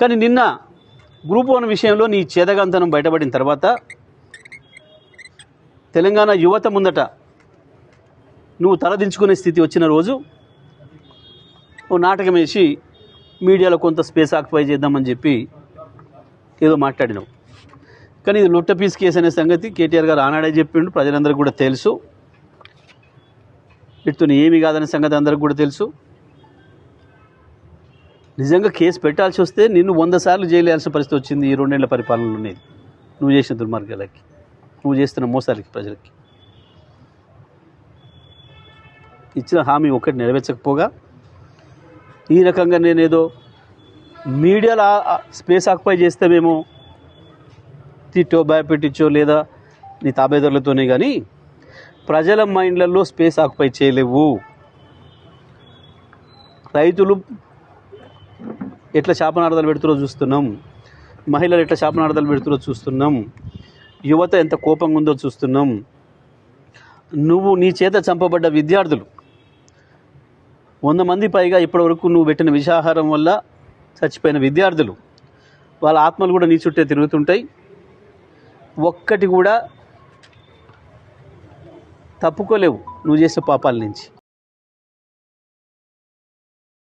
కానీ నిన్న group one విషయంలో నీ చేదగంతనం బయటపడిన తర్వాత తెలంగాణ యువత ముందట నువ్వు తలదించుకునే స్థితి వచ్చిన రోజు ఓ నాటకం వేసి మీడియాలో కొంత స్పేస్ ఆక్యుపై చేద్దామని చెప్పి ఏదో మాట్లాడినావు. కానీ ఇది లొట్ట పీస్ కేసు అనే సంగతి కేటీఆర్ గారు ఆనాడే చెప్పిండు ప్రజలందరికీ కూడా తెలుసు. ఇటు ఏమి కాదనే సంగతి అందరికి కూడా తెలుసు. నిజంగా కేసు పెట్టాల్సి వస్తే నిన్ను వంద సార్లు జైలేయాల్సిన పరిస్థితి వచ్చింది ఈ రెండేళ్ళ పరిపాలనలో ఉండేది నువ్వు చేసిన దుర్మార్గాలకి నువ్వు చేస్తున్న మోసాలకి ప్రజలకి. ఇచ్చిన హామీ ఒకటి నెరవేర్చకపోగా ఈ రకంగా నేనేదో మీడియాలో స్పేస్ ఆక్యుపై చేస్తేమేమో తిట్టో భయపెట్టించో లేదా నీ తాబేదారులతోనే కానీ ప్రజల మైండ్లలో స్పేస్ ఆక్యుపై చేయలేవు. రైతులు ఎట్లా శాపనార్థాలు పెడుతురో చూస్తున్నాం. మహిళలు ఎట్లా శాపనార్థాలు పెడుతురో చూస్తున్నాం. యువత ఎంత కోపంగా ఉందో చూస్తున్నాం. నువ్వు నీ చేత చంపబడ్డ విద్యార్థులు వంద మంది పైగా ఇప్పటివరకు నువ్వు పెట్టిన విషాహారం వల్ల చచ్చిపోయిన విద్యార్థులు వాళ్ళ ఆత్మలు కూడా నీ చుట్టే తిరుగుతుంటాయి. ఒక్కటి కూడా తప్పుకోలేవు. నువ్వు చేసిన పాపాల నుంచి.